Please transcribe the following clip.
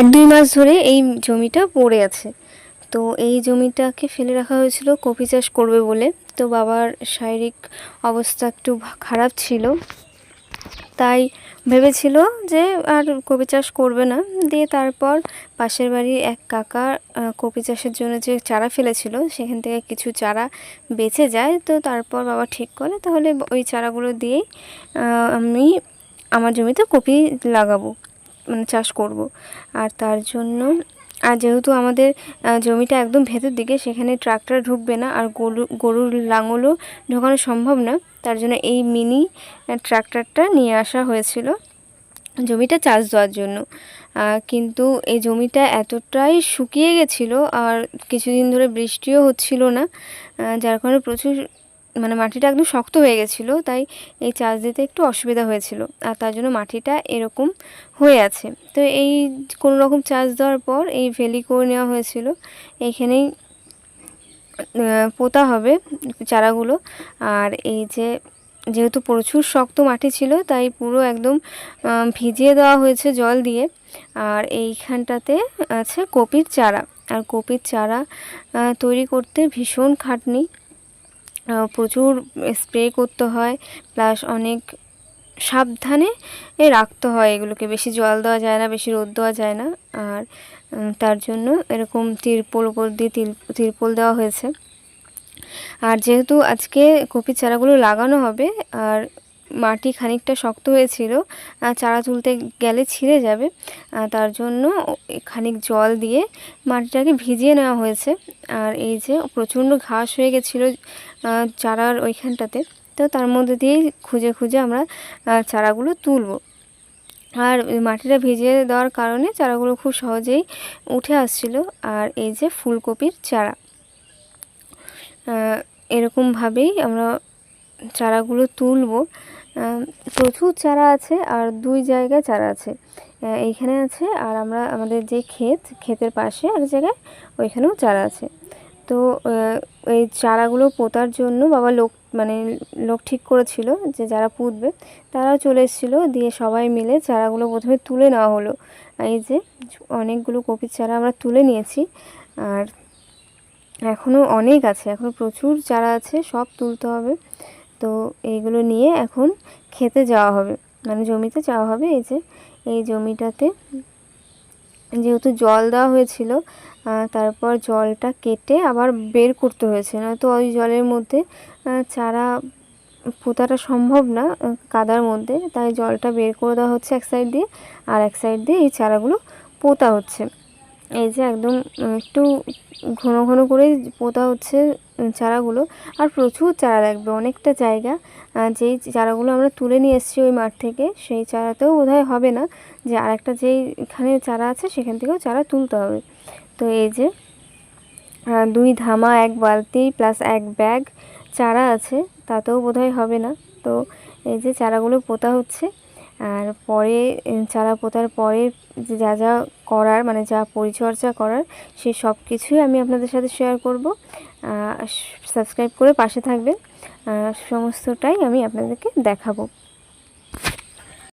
এক দুই মাস ধরে এই জমিটা পড়ে আছে। তো এই জমিটাকে ফেলে রাখা হয়েছিল, কপি চাষ করবে বলে। তো বাবার শারীরিক অবস্থা একটু খারাপ ছিল। তাই ভেবেছিল যে আর কপি চাষ করবে না। দিয়ে তারপর পাশের বাড়ির এক কাকা কপি চাষের জন্য যে চারা ফেলেছিল, সেখান থেকে কিছু চারা বেঁচে যায়। তো তারপর বাবা ঠিক করে, তাহলে ওই চারাগুলো দিয়েই আমি আমার জমিতে কপি লাগাবো। মানে চাষ করব। আর তার জন্য, আর যেহেতু আমাদের জমিটা একদম ভেতর দিকে, সেখানে ট্রাক্টর ঢুকবে না, আর গরু, গরুর লাঙলও ঢোকানো সম্ভব না, তার জন্য এই মিনি ট্রাক্টরটা নিয়ে আসা হয়েছিল, জমিটা চাষ দেওয়ার জন্য। কিন্তু এই জমিটা এতটাই শুকিয়ে গেছিল, আর কিছুদিন ধরে বৃষ্টিও হচ্ছিল না যার কারণে প্রচুর মানে মাটিটা একদম শক্ত হয়ে গেছিল, তাই এই চাষ দিতে একটু অসুবিধা হয়েছিল। আর তার জন্য মাটিটা এরকম হয়ে আছে। তো এই কোনো রকম চাষ দেওয়ার পর এই ভেলি করে নেওয়া হয়েছিল। এইখানেই পোতা হবে চারাগুলো। আর এই যে যেহেতু প্রচুর শক্ত মাটি ছিল, তাই পুরো একদম ভিজিয়ে দেওয়া হয়েছে জল দিয়ে। আর এইখানটাতে আছে কপির চারা। আর কপির চারা তৈরি করতে ভীষণ খাটনি। প্রচুর স্প্রে করতে হয় প্লাস অনেক সাবধানে এ রাখতে হয় এগুলোকে। বেশি জল দেওয়া যায় না, বেশি রোদ দেওয়া যায় না। আর তার জন্য এরকম তিরপোল উপর দিয়ে তিরপল দেওয়া হয়েছে। আর যেহেতু আজকে কপির চারাগুলো লাগানো হবে, আর মাটি খানিকটা শক্ত হয়েছিল চারা তুলতে গেলে ছিঁড়ে যাবে। তার জন্য খানিক জল দিয়ে মাটিটাকে ভিজিয়ে নেওয়া হয়েছে। আর এই যে প্রচণ্ড ঘাস হয়ে গেছিল চারার ওইখানটাতে, তো তার মধ্যে দিয়েই খুঁজে খুঁজে আমরা চারাগুলো তুলবো। আর মাটিটা ভিজিয়ে দেওয়ার কারণে চারাগুলো খুব সহজেই উঠে আসছিল। আর এই যে ফুলকপির চারা এরকমভাবেই আমরা চারাগুলো তুলবো। প্রচুর চারা আছে আর দুই জায়গায় চারা আছে। এইখানে আছে আর আমরা আমাদের যে ক্ষেত, ক্ষেতের পাশে এক জায়গায় ওইখানেও চারা আছে। তো এই চারাগুলো পোতার জন্য বাবা লোক মানে লোক ঠিক করেছিল যে যারা পুঁতবে তারাও চলে এসেছিল দিয়ে সবাই মিলে চারাগুলো প্রথমে তুলে নেওয়া হলো। এই যে অনেকগুলো কপির চারা আমরা তুলে নিয়েছি আর এখনও অনেক আছে এখনও প্রচুর চারা আছে, সব তুলতে হবে। তো এইগুলো নিয়ে এখন খেতে যাওয়া হবে। মানে জমিতে যাওয়া হবে এই যে, এই জমিটাতে। যেহেতু জল দেওয়া হয়েছিল তারপর জলটা কেটে আবার বের করতে হয়েছে। নয়তো ওই জলের মধ্যে চারা পোতাটা সম্ভব না কাদার মধ্যে। তাই জলটা বের করে দেওয়া হচ্ছে এক সাইড দিয়ে, আর এক সাইড দিয়ে এই চারাগুলো পোতা হচ্ছে। এই যে একদম একটু ঘন ঘন করে পোতা হচ্ছে চারাগুলো। আর প্রচুর চারা লাগবে, অনেকটা জায়গা। যেই চারাগুলো আমরা তুলে নিয়ে এসেছি ওই মাঠ থেকে, সেই চারাতেও বোধহয় হবে না। যে আরেকটা যেই এখানে চারা আছে, সেখান থেকেও চারা তুলতে হবে। তো এই যে দুই ধামা, এক বালতি প্লাস এক ব্যাগ চারা আছে, তাতেও বোধহয় হবে না। তো এই যে চারাগুলো পোতা হচ্ছে আর পরে চারা পোতার পরে যা যা করার মানে যা পরিচর্যা করার, সে সব কিছুই আমি আপনাদের সাথে শেয়ার করব। সাবস্ক্রাইব করে পাশে থাকবেন। সমস্তটাই আমি আপনাদেরকে দেখাবো।